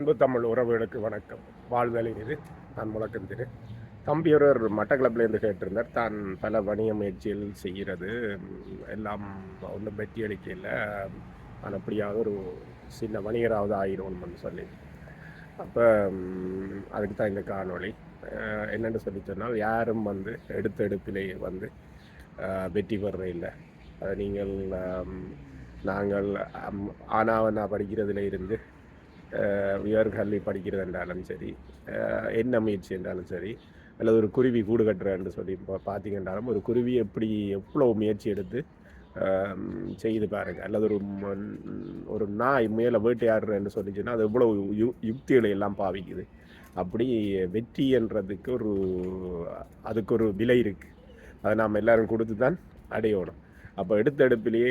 அன்பு தமிழ் உறவுகளுக்கு வணக்கம். வாழ்தலின் இது. நான் முழக்கம் திரு. தம்பி ஒருவர் மட்டக்களப்பிலேருந்து கேட்டிருந்தார். தான் பல வணிக முயற்சிகள் செய்கிறது. எல்லாம் ஒன்றும் வெற்றி அளிக்கல. நான் அப்படியாக ஒரு சின்ன வணிகராவது ஆயிடும்னு சொல்லி. அப்போ அதுக்கு தான் இந்த காணொளி. என்னென்னு சொல்லி சொன்னால் யாரும் வந்து எடுத்த எடுப்பிலேயே வந்து வெற்றி பெற இல்லை அதை நீங்கள் நாங்கள் அம், ஆனாவனா படிக்கிறதுல இருந்து அஹ், உயர்கல்வி படிக்கிறது என்றாலும் சரி என்ன முயற்சி என்றாலும் சரி அல்லது ஒரு குருவி கூடு கட்டுறேன்னு சொல்லி இப்போ பார்த்தீங்கன்னாலும் ஒரு குருவி எப்படி எவ்வளோ முயற்சி எடுத்து செய்து பாருங்கள் அல்லது ஒரு ஒரு நாய் மேலே வேட்டையாடுறேன்னு சொல்லிச்சுன்னா அது எவ்வளோ யு யுக்திகளை எல்லாம் பாவிக்குது. அப்படி வெற்றின்றதுக்கு ஒரு அதுக்கு ஒரு விலை இருக்குது அதை நாம் எல்லோரும் கொடுத்து தான் அடையணும். அப்போ எடுத்த எடுப்பிலேயே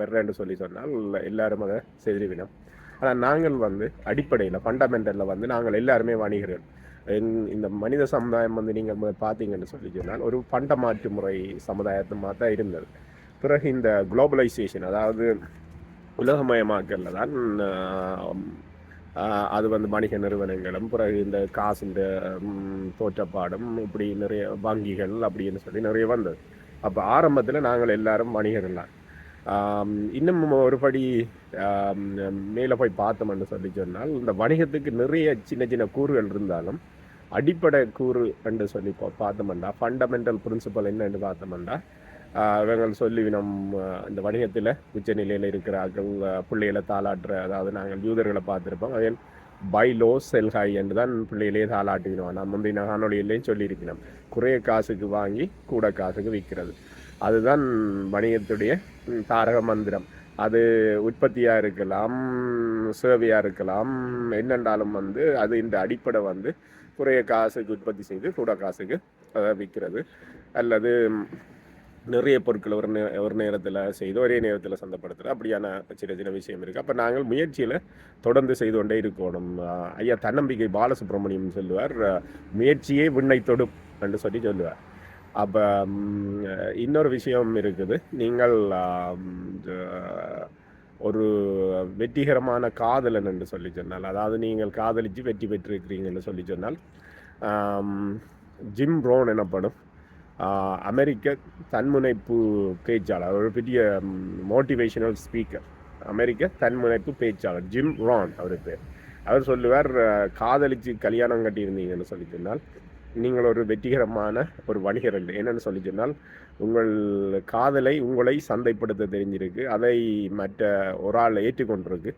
வர்றேன்னு சொல்லி சொன்னால் எல்லாரும் அதை செதிரிவினோம் ஆனால் நாங்கள் வந்து அடிப்படையில் ஃபண்டமெண்டலில் வந்து நாங்கள் எல்லாருமே வணிகர்கள். இந்த மனித சமுதாயம் வந்து நீங்கள் பார்த்தீங்கன்னு சொல்லி சொன்னால் ஒரு பண்ட மாற்று முறை சமுதாயத்துமாக தான் இருந்தது. பிறகு இந்த குளோபலைசேஷன் அதாவது உலகமயமாக்கல்ல தான் அது வந்து வணிக நிறுவனங்களும் பிறகு இந்த காசுன்ற தோற்றப்பாடும் இப்படி நிறைய வங்கிகள் அப்படின்னு சொல்லி நிறைய வந்தது. அப்போ ஆரம்பத்தில் நாங்கள் எல்லாரும் வணிகர்கள் தான். இன்னும் ஒருபடி மேலே போய் பார்த்தோம்னு சொல்லி சொன்னால் இந்த வணிகத்துக்கு நிறைய சின்ன சின்ன கூறுகள் இருந்தாலும் அடிப்படை கூறு என்று சொல்லி பா- பார்த்தோம்னா ஃபண்டமெண்டல் பிரின்சிபல் என்னன்னு பார்த்தோம்னா ஆஹ், இவங்கள் சொல்லி நம் இந்த வணிகத்தில் உச்ச நிலையில் இருக்கிறார்கள் பிள்ளைகளை தாளாட்டுற அதாவது நாங்கள் யூதர்களை பார்த்துருப்போம். அதே பை லோ செல் ஹை என்று தான் பிள்ளைகளே தாளாட்டுகிறோம். நம்ம முந்தைய காணொலியிலையும் சொல்லியிருக்கிறோம் குறைய காசுக்கு வாங்கி கூட காசுக்கு விற்கிறது. அதுதான் வணிகத்துடைய தாரக மந்திரம். அது உற்பத்தியாக இருக்கலாம் சேவையாக இருக்கலாம் என்னென்றாலும் வந்து அது இந்த அடிப்படை வந்து குறைய காசுக்கு உற்பத்தி செய்து கூட காசுக்கு அதை விற்கிறது அல்லது நிறைய பொருட்கள் ஒரு நே ஒரு நேரத்தில் செய்து ஒரே நேரத்தில் சந்தைப்படுத்துகிற அப்படியான சின்ன சின்ன விஷயம் இருக்குது அப்போ நாங்கள் முயற்சியில் தொடர்ந்து செய்து கொண்டே இருக்கணும். ஐயா தன்னம்பிக்கை பாலசுப்ரமணியம் சொல்லுவார் முயற்சியே விண்ணை தொடும் என்று சொல்லி சொல்லுவார். அப்போ இன்னொரு விஷயம் இருக்குது. நீங்கள் ஒரு வெற்றிகரமான காதலன் என்று சொல்லி சொன்னால் அதாவது நீங்கள் காதலித்து வெற்றி பெற்றிருக்கிறீங்கன்னு சொல்லி சொன்னால் ஜிம் ரோன் எனப்படும் அமெரிக்க தன்முனைப்பு பேச்சாளர் ஒரு பெரிய மோட்டிவேஷனல் ஸ்பீக்கர். அமெரிக்க தன்முனைப்பு பேச்சாளர் ஜிம் ரான் அவர் பேர். அவர் சொல்லுவார் ஆஹ், காதலிச்சு கல்யாணம் கட்டியிருந்தீங்கன்னு சொல்லி சொன்னால் நீங்கள் ஒரு வெற்றிகரமான ஒரு வணிகர் என்று என்னென்னு சொல்லி சொன்னால் உங்கள் காதலை உங்களை சந்தைப்படுத்த தெரிஞ்சிருக்கு. அதை மற்ற ஒரு ஆள் ஏற்றுக்கொண்டிருக்கு.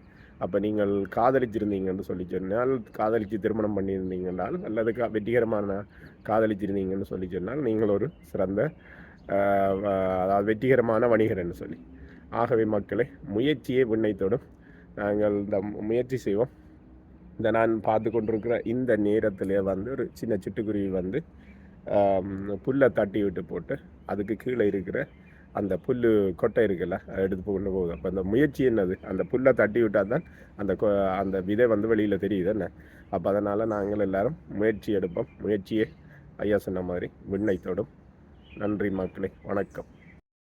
அப்போ நீங்கள் காதலிச்சிருந்தீங்கன்னு சொல்லி சொன்னால் காதலித்து திருமணம் பண்ணியிருந்தீங்கன்னால் அல்லது கா வெற்றிகரமான காதலிச்சிருந்தீங்கன்னு சொல்லி சொன்னால் நீங்கள் ஒரு சிறந்த அதாவது வெற்றிகரமான வணிகர்ன்னு சொல்லி. ஆகவே மக்களே முயற்சியே விண்ணை தொடும். நாங்கள் இந்த முயற்சி செய்வோம். இந்த நான் பார்த்து கொண்டிருக்கிற இந்த நேரத்திலே வந்து ஒரு சின்ன சிட்டுக்குருவி வந்து புல்லை தட்டி விட்டு போட்டு அதுக்கு கீழே இருக்கிற அந்த புல் கொட்டை இருக்குல்ல எடுத்து கொண்டு போகுது. அப்போ அந்த முயற்சி என்னது? அந்த புல்லை தட்டி விட்டால் தான் அந்த கொ- அந்த விதை வந்து வெளியில் தெரியுது என்ன? அப்போ அதனால் நாங்கள் எல்லாரும் முயற்சி எடுப்போம். முயற்சியே ஐயா சொன்ன மாதிரி விண்ணை தொடும். நன்றி மக்களே. வணக்கம்.